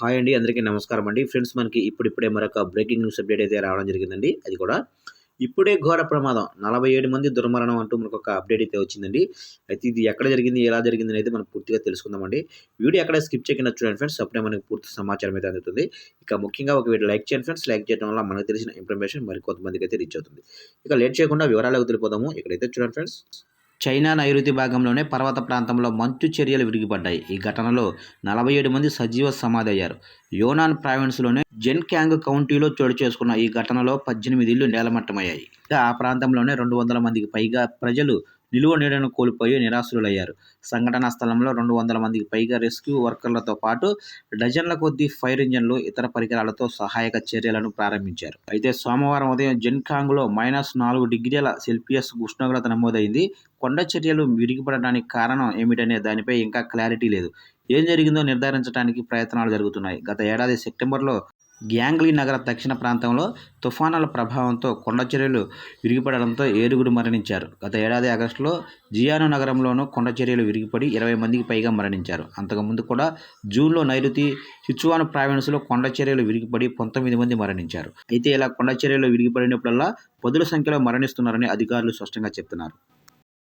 Hi అండి అందరికీ నమస్కారం అండి. ఫ్రెండ్స్ మనకి ఇప్పుడిప్పుడే మరొక బ్రేకింగ్ న్యూస్ అప్డేట్ అయితే రావడం జరిగిందండి. అది కూడా ఇప్పుడే ఘోర ప్రమాదం. నలభై ఏడు మంది దుర్మరణం అంటూ మనకు ఒక అప్డేట్ అయితే వచ్చిందండి. అయితే ఇది ఎక్కడ జరిగింది ఎలా జరిగింది అనేది మనం పూర్తిగా తెలుసుకుందామండి వీడియో ఎక్కడ స్కిప్ చేయకుండా చూడండి ఫ్రెండ్స్. అప్పుడే మనకి పూర్తి సమాచారం అయితే అందుతుంది. ఇక ముఖ్యంగా ఒక వీడియో లైక్ చేయండి ఫ్రెండ్స్. లైక్ చేయడం వల్ల మనకు తెలిసిన ఇన్ఫర్మేషన్ మరికొంతమందికి అయితే రీచ్ అవుతుంది. ఇక లేట్ చేయకుండా వివరాలకు తెలిపోదాము ఇక్కడైతే చూడండి ఫ్రెండ్స్. చైనా నైరుతి భాగంలోనే పర్వత ప్రాంతంలో మంచు చర్యలు విరిగిపడ్డాయి. ఈ ఘటనలో నలభై ఏడు మంది సజీవ సమాధి అయ్యారు యోనాన్ జెన్ జెన్క్యాంగ్ కౌంటీలో చోటు చేసుకున్న ఈ ఘటనలో పద్దెనిమిది ఇళ్ళు నేలమట్టమయ్యాయి. ఇక ఆ ప్రాంతంలోనే రెండు వందల మందికి పైగా ప్రజలు నిలువ నీడను కోల్పోయి నిరాశ్రులయ్యారు. సంఘటనా స్థలంలో రెండు వందల మందికి పైగా రెస్క్యూ వర్కర్లతో పాటు డజన్ల కొద్దీ ఫైర్ ఇంజన్లు ఇతర పరికరాలతో సహాయక చర్యలను ప్రారంభించారు. అయితే సోమవారం ఉదయం జెన్కాంగ్లో మైనస్ నాలుగు డిగ్రీల సెల్సియస్ ఉష్ణోగ్రత నమోదైంది. కొండ చర్యలు విరిగిపడడానికి కారణం ఏమిటనే దానిపై ఇంకా క్లారిటీ లేదు. ఏం జరిగిందో నిర్ధారించడానికి ప్రయత్నాలు జరుగుతున్నాయి. గత ఏడాది సెప్టెంబర్లో గ్యాంగ్లీ నగర దక్షిణ ప్రాంతంలో తుఫానుల ప్రభావంతో కొండ చర్యలు విరిగిపడడంతో ఏడుగురు మరణించారు. గత ఏడాది ఆగస్టులో జియాను నగరంలోనూ కొండ చర్యలు విరిగిపడి ఇరవై మందికి పైగా మరణించారు. అంతకుముందు కూడా జూన్లో నైరుతి సిచువాన్ ప్రావిన్స్లో కొండ చర్యలు విరిగిపడి పంతొమ్మిది మంది మరణించారు. అయితే ఇలా కొండ చర్యలు విరిగిపడినప్పుడల్లా పదుల సంఖ్యలో మరణిస్తున్నారని అధికారులు స్పష్టంగా చెప్తున్నారు.